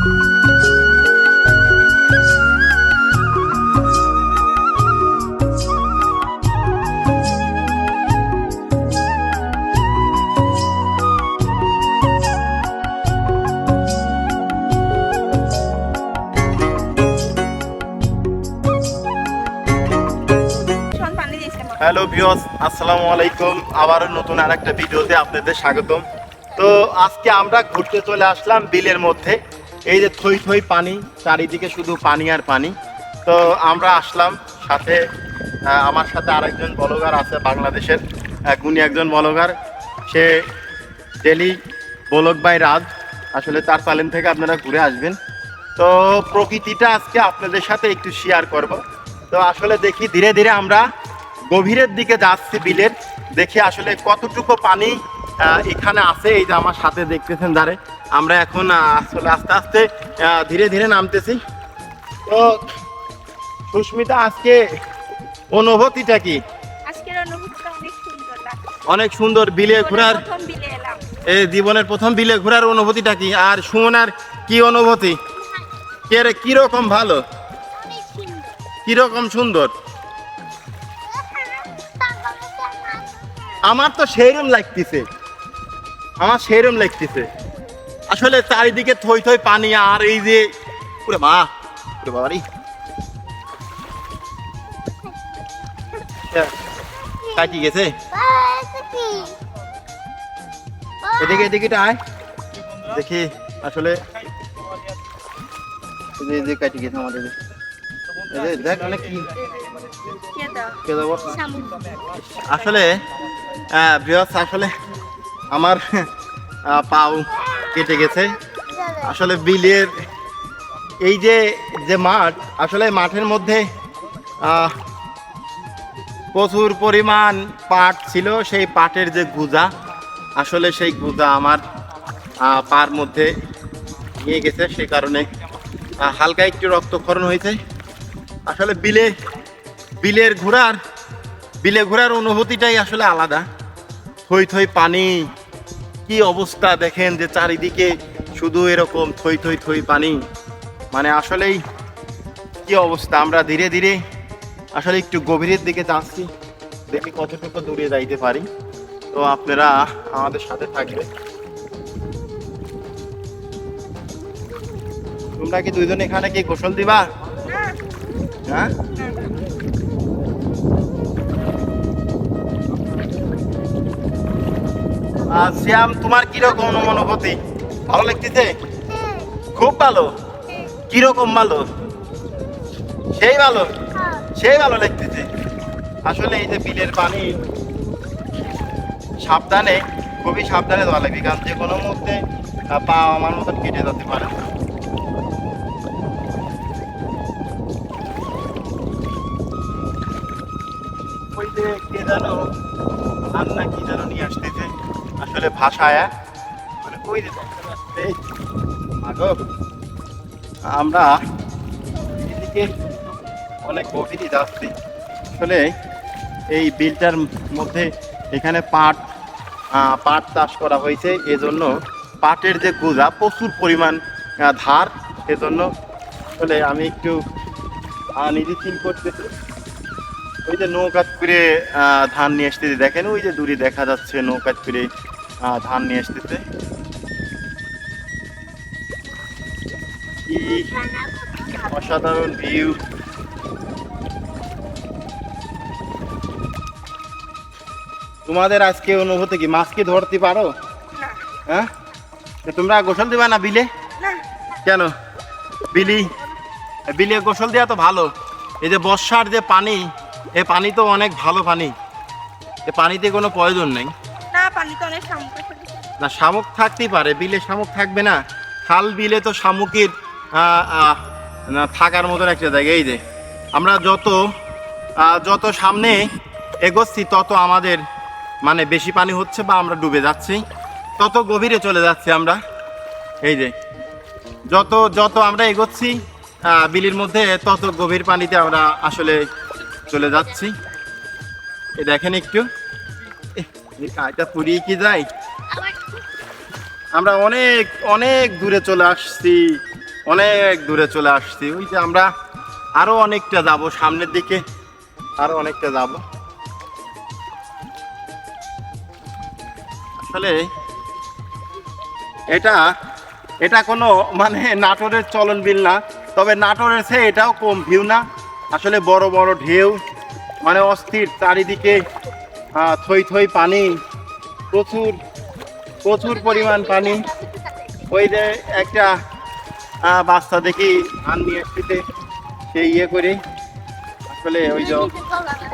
Hello viewers আসসালামু আলাইকুম আবারও নতুন আর একটা ভিডিওতে আপনাদের স্বাগতম। তো আজকে আমরা ঘুরতে চলে আসলাম বিলের মধ্যে। এই যে থই থই পানি, চারিদিকে শুধু পানি আর পানি। তো আমরা আসলাম, সাথে আমার সাথে আরেকজন বলগার আছে বাংলাদেশের উনি একজন বলগার। সে ডেলি বলক বাই রাজ, আসলে তার চ্যানেল থেকে আপনারা ঘুরে আসবেন। তো প্রকৃতিটা আজকে আপনাদের সাথে একটু শেয়ার করব। তো আসলে দেখি ধীরে ধীরে আমরা গভীরের দিকে যাচ্ছি বিলের, দেখি আসলে কতটুকু পানি এখানে আছে, এই যে আমার সাথে দেখতেছেন দাঁড়ে আমরা এখন আসলে আস্তে আস্তে ধীরে ধীরে নামতেছি। তো সুস্মিতা আজকে অনুভূতিটা কি? আজকের অনুভূতিটা অনেক সুন্দর অনেক সুন্দর বিলে ঘোরার এই জীবনের প্রথম বিলে ঘোরার অনুভূতিটা কি? আর সুমনার কি অনুভূতি? কে রে কীরকম ভালো? কীরকম সুন্দর? আমার তো সেইরম লাগতেছে। আমার সেইরম লাগতেছে। আসলে চারিদিকে থই থই পানি আর এই যে পুরে মা পুরে বাবারি। কাটি গেছে? এদিকে এদিকে আয়। দেখি আসলে এই যে- কাটি গেছে আমাদের। দেখ অনেক কি? কে আসলে আসলে আমার পাও কেটে গেছে। আসলে বিলের এই যে যে মাঠ, আসলে মাঠের মধ্যে প্রচুর পরিমাণ পাট ছিল। সেই পাটের যে গুজা, আসলে সেই গুজা আমার পার মধ্যে নিয়ে গেছে। সে কারণে হালকা একটু রক্তক্ষরণ হয়েছে। আসলে বিলে, বিলের ঘোরার বিলে ঘোরার অনুভূতিটাই আসলে আলাদা। থই থই পানি কি অবস্থা দেখেন যে চারিদিকে শুধু এরকম থই থই থই পানি? মানে আসলেই কি অবস্থা? আমরা ধীরে ধীরে আসলে একটু গভীরের দিকে যাচ্ছি। দেখি কতটুকু দূরে যাইতে পারি। তো আপনারা আমাদের সাথে থাকবে তোমরা কি দুইজন এখানে কি গোসল দিবা? হ্যাঁ? আর শ্যাম, তোমার কীরকম অনুভূতি? ভালো লাগতেছে? খুব ভালো। কীরকম ভালো? সেই ভালো? সেই ভালো লাগতেছে। আসলে এই যে বিলের পানি, সাবধানে, খুবই সাবধানে দেওয়া লাগবে, কারণ যে কোনো মুহূর্তে পা আমার মতন কেটে যেতে পারে। ওই যে কে জানো রান্না কি যেন নিয়ে আসতেছে আসলে ভাষায় মানে ওই যে আমরা এদিকে অনেক গভীরই যাচ্ছি। আসলে এই বিলটার মধ্যে এখানে পাট পাট চাষ করা হয়েছে। এজন্য পাটের যে গুজা প্রচুর পরিমাণ ধার। এজন্য আসলে আমি একটু নিজে চিন করতেছি। ওই যে নৌকাত করে ধান নিয়ে আসতেছে দেখেন? ওই যে দূরে দেখা যাচ্ছে নৌকাত করে ধান নিয়ে আসতেছে। অসাধারণ ভিউ তোমাদের আজকে অনুভূতি কি? মাছ কি ধরতে পারো? হ্যাঁ? তোমরা গোসল দিবা না বিলে? কেন? বিলি? বিলে গোসল দেওয়া তো ভালো। এই যে বর্ষার যে পানি এ পানি তো অনেক ভালো পানি। এ পানিতে কোনো প্রয়োজন নেই। শামুক না, শামুক থাকতেই পারে, বিলে শামুক থাকবে না। খাল বিলে তো শামুকের থাকার মতন একটা জায়গা। এই যে, আমরা যত যত সামনে এগোচ্ছি, তত আমাদের মানে বেশি পানি হচ্ছে বা আমরা ডুবে যাচ্ছি। তত গভীরে চলে যাচ্ছি আমরা। এই যে, যত যত আমরা এগোচ্ছি বিলির মধ্যে, তত গভীর পানিতে আমরা আসলে চলে যাচ্ছি। এই দেখেন একটু। কাজটা পুড়িয়ে কি যায় আমরা অনেক অনেক দূরে চলে আসছি, অনেক দূরে চলে আসছি। ওই যে আমরা আরও অনেকটা যাব, সামনের দিকে আরও অনেকটা যাব। আসলে এটা এটা কোনো মানে নাটোরের চলন বিল না, তবে নাটোরের চেয়ে এটাও কম ভিউ না। আসলে বড় বড় ঢেউ মানে অস্থির, চারিদিকে থই থই পানি, প্রচুর প্রচুর পরিমাণ পানি। ওই যে একটা বাচ্চা দেখি ধান নিয়ে আসতে সেই ইয়ে করে। আসলে ওই যে,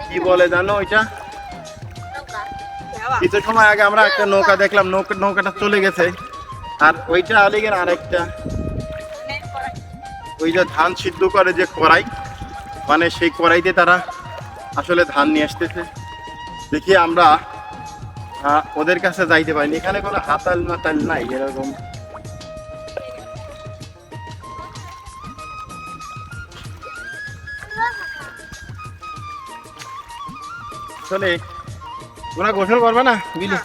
কি বলে জানো ওইটা? কিছু সময় আগে আমরা একটা নৌকা দেখলাম, নৌকা, নৌকাটা চলে গেছে। আর ওইটা আলিগের আরেকটা। ওই যে ধান সিদ্ধ করে যে কড়াই মানে সেই কড়াইতে তারা আসলে ধান নিয়ে আসতেছে। দেখি আমরা ওদের কাছে যাইতে পারিনি। এখানে কোনো হাতাল মাতাল নাই এরকম। আসলে ওরা গোসল করবে না? বিলি।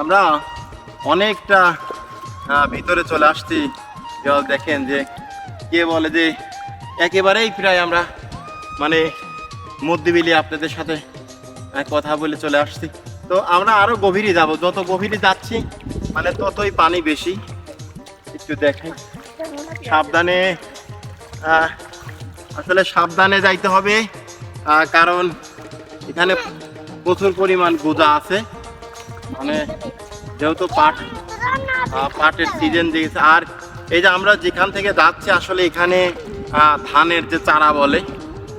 আমরা অনেকটা ভিতরে চলে আসছি। জল দেখেন যে কে বলে যে একেবারেই প্রায় আমরা মানে মধ্যবিলি আপনাদের সাথে কথা বলে চলে আসছি। তো আমরা আরও গভীরে যাব। যত গভীরে যাচ্ছি মানে ততই পানি বেশি। একটু দেখেন। সাবধানে আসলে সাবধানে যাইতে হবে কারণ এখানে প্রচুর পরিমাণ গোজা আছে। মানে যেহেতু পাট পাটের সিজন দিয়েছে, আর এই যে আমরা যেখান থেকে যাচ্ছি, আসলে এখানে ধানের যে চারা বলে,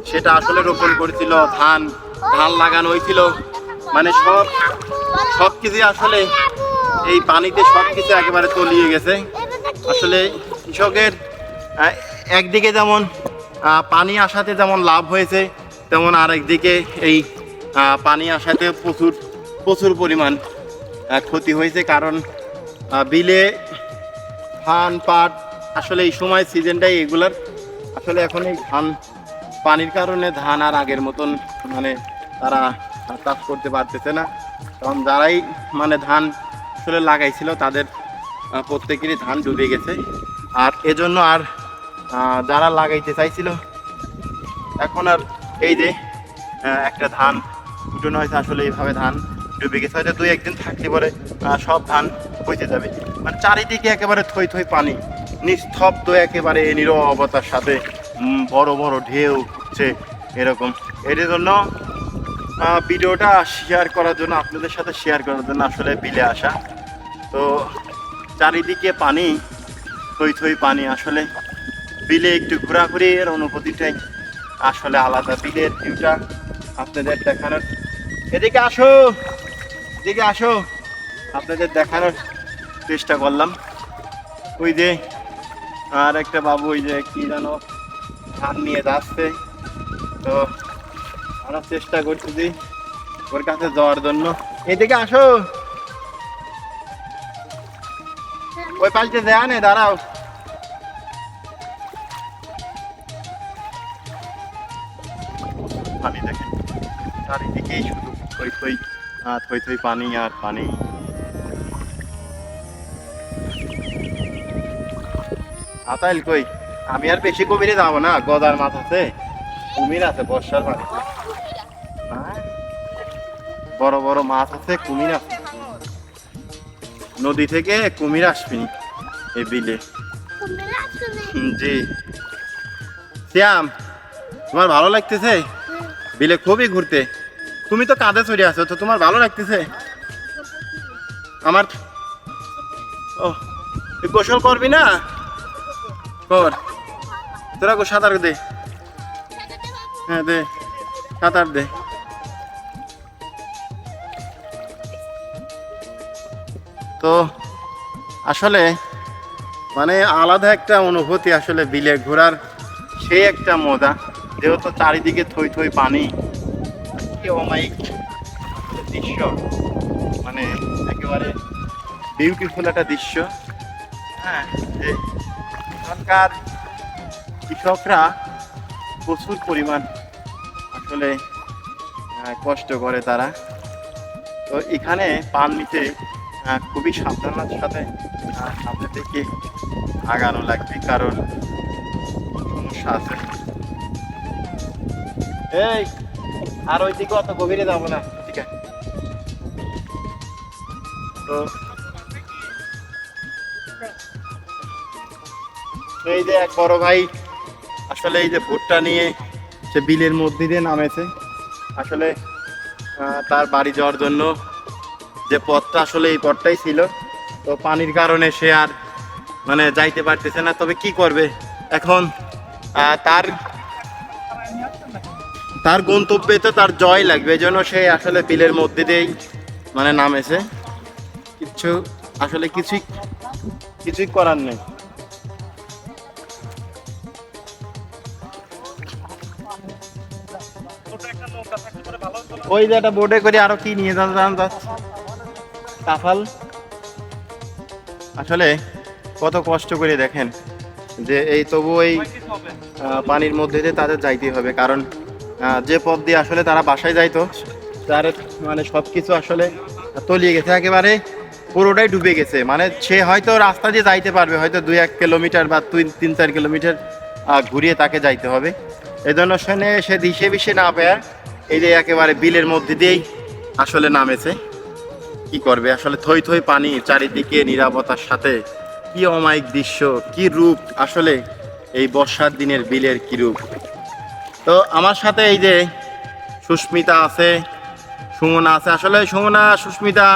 সেটা আসলে রোপণ করেছিল ধান ধান লাগানো হয়েছিল। মানে সব সব কিছু আসলে এই পানিতে সব কিছু একেবারে তলিয়ে গেছে। আসলে কৃষকের একদিকে যেমন পানি আসাতে যেমন লাভ হয়েছে, তেমন আরেকদিকে এই পানি আসাতে প্রচুর প্রচুর পরিমাণ ক্ষতি হয়েছে। কারণ বিলে ধান, পাট, আসলে এই সময় সিজনটাই এগুলার। আসলে এখন এই ধান, পানির কারণে ধান আর আগের মতন মানে তারা চাষ করতে পারতেছে না। কারণ যারাই মানে ধান আসলে লাগাইছিল, তাদের প্রত্যেকেরই ধান ডুবে গেছে। আর এজন্য আর যারা লাগাইতে চাইছিল, এখন আর এই যে একটা ধান উঠোনো হয়েছে আসলে এইভাবে ধান ডুবে গেছে। হয়তো দুই একদিন থাকতে পরে সব ধান পচে যাবে। মানে চারিদিকে একেবারে থই থই পানি, নিস্তব্ধ একেবারে নিরবতার সাথে বড় বড় ঢেউ উঠছে এরকম। এর জন্য ভিডিওটা শেয়ার করার জন্য, আপনাদের সাথে শেয়ার করার জন্য আসলে বিলে আসা। তো, চারিদিকে পানি, থই থই পানি আসলে। বিলে একটু ঘোরাঘুরি এর অনুভূতিটাই আসলে আলাদা। বিলের ভিউটা আপনাদের দেখানোর। এদিকে আসো এদিকে আসো। আপনাদের দেখানোর চেষ্টা করলাম। ওই যে, আর একটা বাবু, ওই যে কি যেন ধান নিয়ে যাচ্ছে। তো আমরা চেষ্টা করছি যে ওর কাছে যাওয়ার জন্য। এদিকে আসো। ওই পাল্টে দেয়া নে, দাঁড়াও। পানি দেখেন। চারিদিকেই শুধু থই থই থই থই পানি আর পানি। আতাইল কই? আমি আর বেশি গভীরে যাব না গদার মাথাতে কুমির আছে বর্ষার হ্যাঁ? বড় বড় মাছ আছে কুমির আছে। নদী থেকে কুমির আসবি এই বিলে। জি। শ্যাম তোমার ভালো লাগতেছে? বিলে খুবই ঘুরতে। তুমি তো কাঁধে চড়ে আছো তো তোমার ভালো লাগতেছে? আমার ও গোসল করবি না? কর। তোরা গো সাঁতার দে। হ্যাঁ দে। সাঁতার দে। তো, আসলে মানে আলাদা একটা অনুভূতি আসলে বিলে ঘোরার, সেই একটা মজা। যেহেতু চারিদিকে থই থই পানি, কি অমায়িক দৃশ্য। মানে একেবারে বিউটিফুল একটা দৃশ্য। হ্যাঁ এখানকার কৃষকরা প্রচুর পরিমাণ আসলে কষ্ট করে তারা। তো এখানে পান নিতে খুবই সাবধানতার সাথে সামনে থেকে আগানো লাগবে, কারণ সমস্যা আছে। এই, আর ওই দিকে অত গভীরে যাব না, ঠিক আছে। তো এই যে এক বড় ভাই, আসলে এই যে ভুট্টা নিয়ে সে বিলের মধ্যে দিয়ে নামেছে। আসলে তার বাড়ি যাওয়ার জন্য যে পথটা আসলে এই পথটাই ছিল। তো পানির কারণে সে আর মানে যাইতে পারতেছে না। তবে কি করবে? এখন তার তার গন্তব্যে তো তার জয় লাগবে। এই জন্য সে আসলে বিলের মধ্যে দিয়েই মানে নামেছে। কিছু, আসলে কিছুই কিছুই করার নেই। ওই যে একটা বোর্ডে করে আরও কি নিয়ে যান কাফাল আসলে কত কষ্ট করে দেখেন যে এই তবু এই পানির মধ্যে দিয়ে তাদের যাইতে হবে। কারণ যে পথ দিয়ে আসলে তারা বাসায় যাইতো, তার মানে সব কিছু আসলে তলিয়ে গেছে। একেবারে পুরোটাই ডুবে গেছে। মানে সে হয়তো রাস্তা দিয়ে যাইতে পারবে, হয়তো দুই এক কিলোমিটার বা দুই তিন চার কিলোমিটার ঘুরিয়ে তাকে যাইতে হবে। এই জন্য সে দিশে বিষে না পেয়ে এই যে একেবারে বিলের মধ্যে দিয়েই আসলে নামেছে। কি করবে? আসলে থই থই পানি চারিদিকে নিরাপত্তার সাথে। কি অমায়িক দৃশ্য, কি রূপ, আসলে এই বর্ষার দিনের বিলের কি রূপ? তো আমার সাথে এই যে সুস্মিতা আছে, সুমনা আছে। আসলে সুমনা, সুস্মিতা,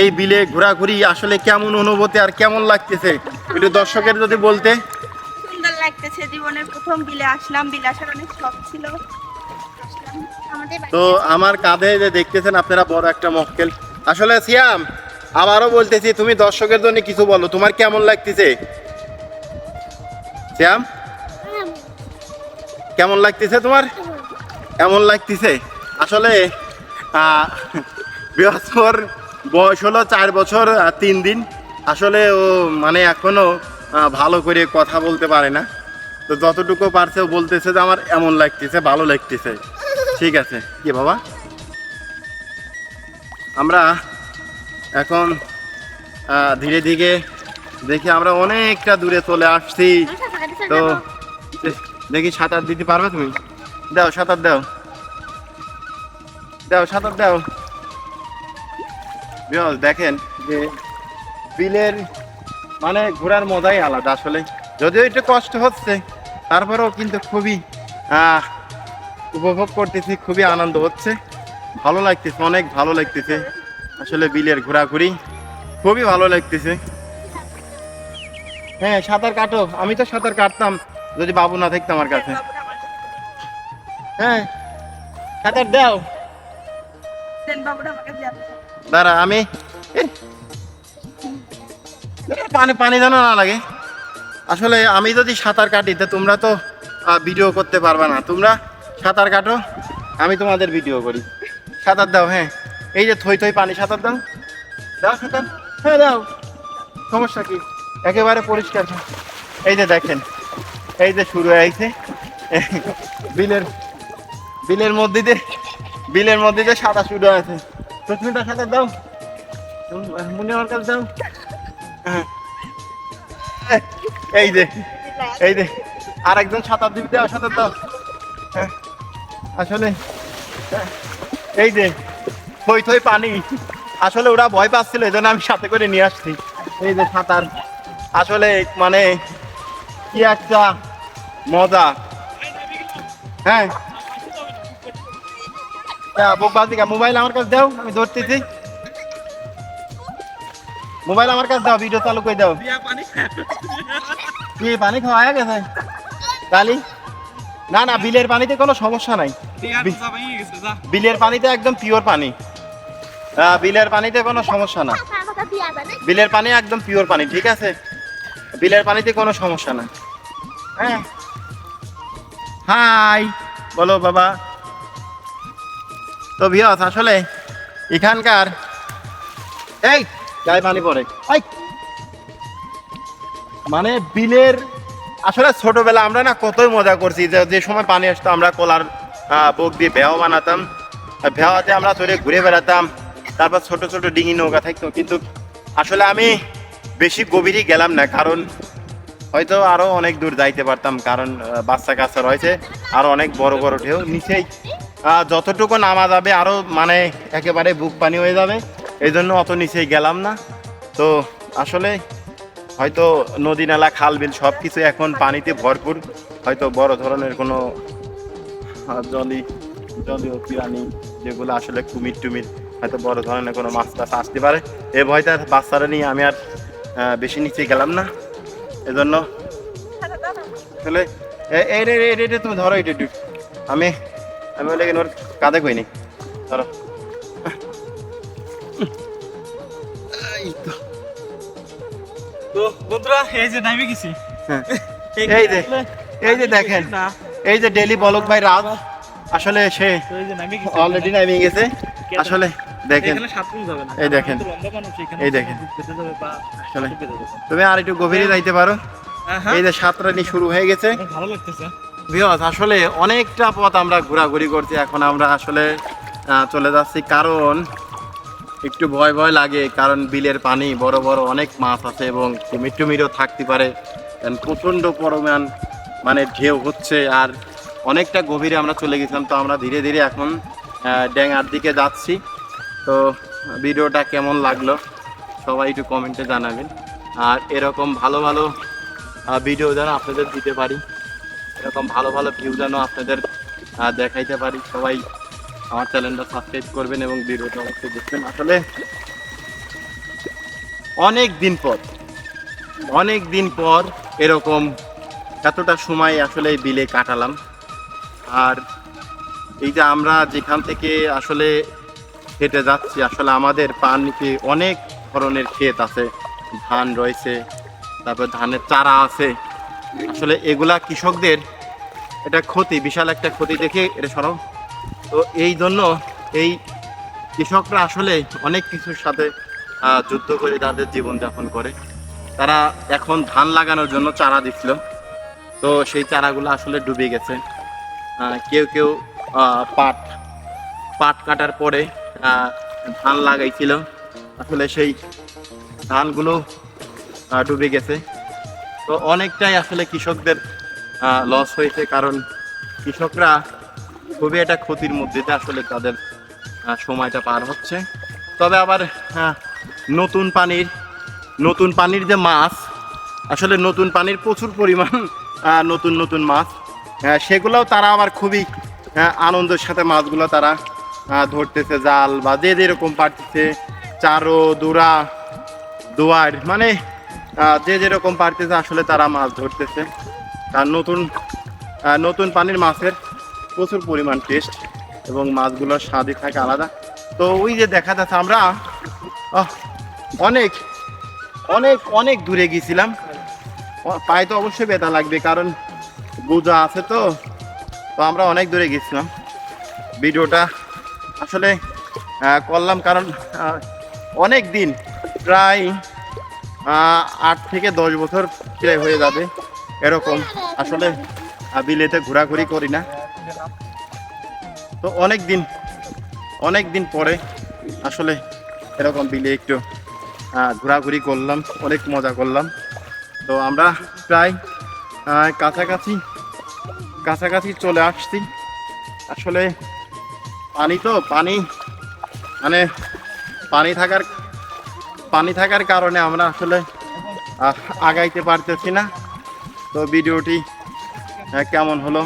এই বিলে ঘোরাঘুরি আসলে কেমন অনুভূতি আর কেমন লাগতেছে? একটু দর্শকের যদি বলতে। সুন্দর লাগতেছে। জীবনের প্রথম বিলে আসলাম। বিলে আসার অনেক শখ ছিল। তো আমার কাঁধে যে দেখতেছেন আপনারা বড় একটা মক্কেল। আসলে সিয়াম আবারও বলতেছি তুমি দর্শকের জন্য কিছু বলো। তোমার কেমন লাগতেছে? সিয়াম? কেমন লাগতেছে তোমার? কেমন লাগতেছে? আসলে আহ, বৃহস্পর বয়স হলো চার বছর তিন দিন। আসলে ও মানে এখনও আহ, ভালো করে কথা বলতে পারে না। তো যতটুকু পারছে ও বলতেছে যে আমার এমন লাগতেছে ভালো লাগতেছে। ঠিক আছে। কি, বাবা? আমরা এখন ধীরে ধীরে দেখি আমরা অনেকটা দূরে চলে আসছি। তো দেখি সাঁতার দিতে পারবে তুমি? দাও, সাঁতার দাও। দাও, সাঁতার দাও। বিরল, দেখেন যে বিলের মানে ঘোরার মজাই আলাদা আসলে। যদিও একটু কষ্ট হচ্ছে, তারপরেও কিন্তু খুবই উপভোগ করতেছি, খুবই আনন্দ হচ্ছে। ভালো লাগতেছে, অনেক ভালো লাগতেছে। আসলে বিলের ঘোরাঘুরি খুবই ভালো লাগতেছে। হ্যাঁ সাঁতার কাটো। আমি তো সাঁতার কাটতাম, যদি বাবু না থাকতো আমার কাছে। হ্যাঁ সাঁতার দাও। দাঁড়া, আমি পানি পানি যেন না লাগে। আসলে আমি যদি সাঁতার কাটি তোমরা তো ভিডিও করতে পারবে না। তোমরা সাঁতার কাটো আমি তোমাদের ভিডিও করি। সাঁতার দাও হ্যাঁ। এই যে থই থই পানি সাঁতার দাও। দাও সাঁতার। হ্যাঁ দাও। সমস্যা কি? একেবারে পরিষ্কার। এই যে দেখেন এই যে শুরু হয়েছে। বিলের বিলের মধ্যে দিয়ে বিলের মধ্যে দিয়ে সাঁতার শুরু হয়েছে। সুস্মিতা সাঁতার দাও। মুনি আমার কাছে দাও। এই যে এই যে আর একজন সাঁতার দিবি দাও সাঁতার দাও। হ্যাঁ, আসলে এই যে থই থই পানি আসলে ওরা ভয় পাচ্ছিল এই জন্য আমি সাথে করে নিয়ে আসছি। এই যে সাঁতার আসলে মানে কি একটা মজা। হ্যাঁ। বোকবাজিকা মোবাইল আমার কাছে দাও আমি ধরতেছি। মোবাইল আমার কাছে দাও ভিডিও চালু করে দাও। কি পানি খাওয়া গেছে? কালি না না, বিলের পানিতে কোনো সমস্যা নাই। বিলের পানিতে একদম পিওর পানি। বিলের পানিতে কোনো সমস্যা না। বিলের পানি একদম পিওর পানি, ঠিক আছে? বিলের পানিতে কোনো সমস্যা না। হ্যাঁ। হাই, বলো বাবা। তো ভিওস আসলে এখানকার এই, গায়ে পানি পড়ে। মানে বিলের আসলে ছোটবেলা আমরা না কতই মজা করছি, যে সময় পানি আসতো, আমরা কলার বুক দিয়ে ভেওয়া বানাতাম। ভেওয়াতে আমরা চলে ঘুরে বেড়াতাম, তারপর ছোট ছোট ডিঙি নৌকা থাকতো। কিন্তু আসলে আমি বেশি গভীরই গেলাম না, কারণ হয়তো আরও অনেক দূর যাইতে পারতাম, কারণ বাচ্চা কাচ্চা রয়েছে, আর অনেক বড় বড় ঢেউ। নিচেই যতটুকু নামা যাবে আরও মানে একেবারে বুক পানি হয়ে যাবে। এই জন্য অত নিচেই গেলাম না। তো আসলে হয়তো নদী, নালা, খাল, বিল সব কিছু এখন পানিতে ভরপুর। হয়তো বড় ধরনের কোনো জলি, জলীয় প্রাণী যেগুলো আসলে কুমির টুমির, হয়তো বড় ধরনের কোনো মাছ টাছ আসতে পারে। এ ভয়টা বাচ্চারা নিয়ে আমি আর বেশি নিচে গেলাম না। এজন্য আসলে এ- এই রে রে- রে তুমি ধরো এটা একটু। আমি আমি লেগে ওর কাঁধে কইনি। ধরো। এই তো। তো বন্ধুরা এই যে নামে গেছি হ্যাঁ। এই যে এই যে দেখেন এই যে ডেলি বলক ভাই রাত আসলে সে তো এই যে নামে গেছি অলরেডি নামিয়ে গেছে আসলে দেখেন এখানে সাত মিনিট যাবে না এই দেখেন। আমাদের লম্বা মানুষ এখানে এই দেখেন। বুক পেতে যাবে বা আসলে। হাঁটু পেতে যাবে। তুমি আর একটু গভীরে যাইতে পারো এই যে সাতরানি শুরু হয়ে গেছে আমার ভালো লাগতেছে বিহস আসলে অনেকটা পথ আমরা ঘোরাঘুরি করছি এখন আমরা আসলে চলে যাচ্ছি কারণ একটু ভয় ভয় লাগে, কারণ বিলের পানি, বড় বড় অনেক মাছ আছে এবং কুমির থাকতে পারে। কারণ প্রচণ্ড পরিমাণ মানে ঢেউ হচ্ছে আর অনেকটা গভীরে আমরা চলে গেছিলাম, তো আমরা ধীরে ধীরে এখন ড্যাঙার দিকে যাচ্ছি। তো ভিডিওটা কেমন লাগল সবাই একটু কমেন্টে জানাবেন। আর এরকম ভালো ভালো ভিডিও যেন আপনাদের দিতে পারি, এরকম ভালো ভালো ভিউ যেন আপনাদের দেখাইতে পারি সবাই। আমার চ্যানেলটা সাবস্ক্রাইব করবেন এবং ভিডিওটা অবশ্যই দেখবেন। আসলে অনেক দিন পর, অনেক দিন পর এরকম এতটা সময় আসলে বিলে কাটালাম। আর এই যে আমরা যেখান থেকে আসলে হেঁটে যাচ্ছি, আসলে আমাদের পান নিচে অনেক ধরনের ক্ষেত আছে। ধান রয়েছে, তারপর ধানের চারা আছে। আসলে এগুলা কৃষকদের এটা ক্ষতি, বিশাল একটা ক্ষতি দেখে এটা সরাও তো এই জন্য এই কৃষকরা আসলে অনেক কিছুর সাথে যুদ্ধ করে তাদের জীবনযাপন করে। তারা এখন ধান লাগানোর জন্য চারা দিছিল তো সেই চারাগুলো আসলে ডুবে গেছে। কেউ কেউ পাট পাট কাটার পরে ধান লাগাইছিল। আসলে সেই ধানগুলো ডুবে গেছে। তো অনেকটাই আসলে কৃষকদের লস হয়েছে। কারণ কৃষকরা খুবই একটা ক্ষতির মধ্যে আসলে তাদের সময়টা পার হচ্ছে। তবে আবার নতুন পানির নতুন পানির যে মাছ, আসলে নতুন পানির প্রচুর পরিমাণ নতুন নতুন মাছ সেগুলোও তারা আবার খুবই আনন্দের সাথে মাছগুলো তারা ধরতেছে জাল বা যে যেরকম পারতেছে, চারো, দুরা, দোয়ার মানে যে যেরকম পারতেছে আসলে তারা মাছ ধরতেছে। আর নতুন নতুন পানির মাছের প্রচুর পরিমাণ টেস্ট এবং মাছগুলোর স্বাদই থাকে আলাদা। তো ওই যে দেখা যাচ্ছে আমরা অনেক অনেক অনেক দূরে গিয়েছিলাম। পায়ে তো অবশ্যই ব্যথা লাগবে কারণ বোঝা আছে তো। তো আমরা অনেক দূরে গেছিলাম ভিডিওটা আসলে করলাম কারণ অনেক দিন, প্রায় আট থেকে দশ বছর প্রায় হয়ে যাবে এরকম। আসলে বিলেতে ঘোরাঘুরি করি না। তো অনেক দিন অনেক দিন পরে আসলে এরকম বিলে একটু ঘোরাঘুরি করলাম, অনেক মজা করলাম। তো আমরা প্রায় কাছাকাছি কাছাকাছি চলে আসছি। আসলে পানি তো, পানি মানে পানি থাকার পানি থাকার কারণে আমরা আসলে আগাইতে পারতেছি না। তো ভিডিওটি কেমন হলো?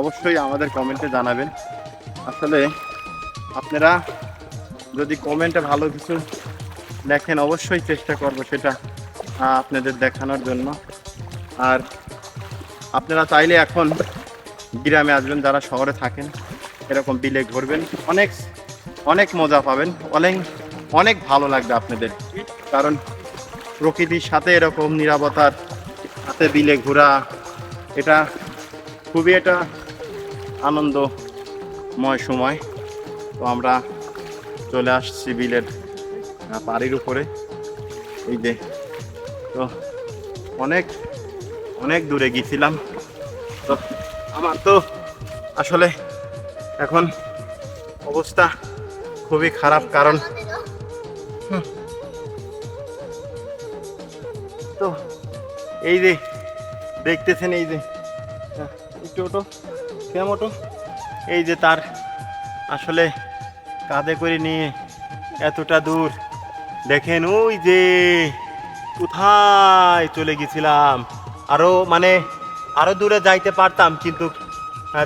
অবশ্যই আমাদের কমেন্টে জানাবেন। আসলে আপনারা যদি কমেন্টে ভালো কিছু দেখেন, অবশ্যই চেষ্টা করব সেটা আপনাদের দেখানোর জন্য। আর আপনারা চাইলে এখন গ্রামে আসবেন, যারা শহরে থাকেন, এরকম বিলে ঘুরবেন। অনেক অনেক মজা পাবেন। অনেক অনেক ভালো লাগবে আপনাদের। কারণ প্রকৃতির সাথে এরকম নিরাপত্তার সাথে বিলে ঘোরা, এটা খুবই একটা আনন্দময় সময়। তো আমরা চলে আসছি বিলের পাড়ির উপরে। এই যে তো অনেক অনেক দূরে গিয়েছিলাম তো আমার তো আসলে এখন অবস্থা খুবই খারাপ কারণ তো এই যে দেখতেছেন এই যে হ্যাঁ, একটু ওটো ওটো এই যে তার আসলে কাঁধে করে নিয়ে এতটা দূর, দেখেন ওই যে কোথায় চলে গেছিলাম। আরও মানে আরও দূরে যাইতে পারতাম, কিন্তু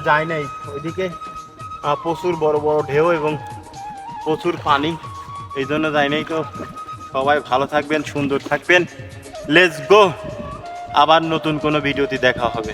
যাই নাই। ওইদিকে প্রচুর বড় বড় ঢেউ এবং প্রচুর পানি, এই জন্য যাই নাই। তো সবাই ভালো থাকবেন, সুন্দর থাকবেন। লেটস গো আবার নতুন কোনো ভিডিওতে দেখা হবে।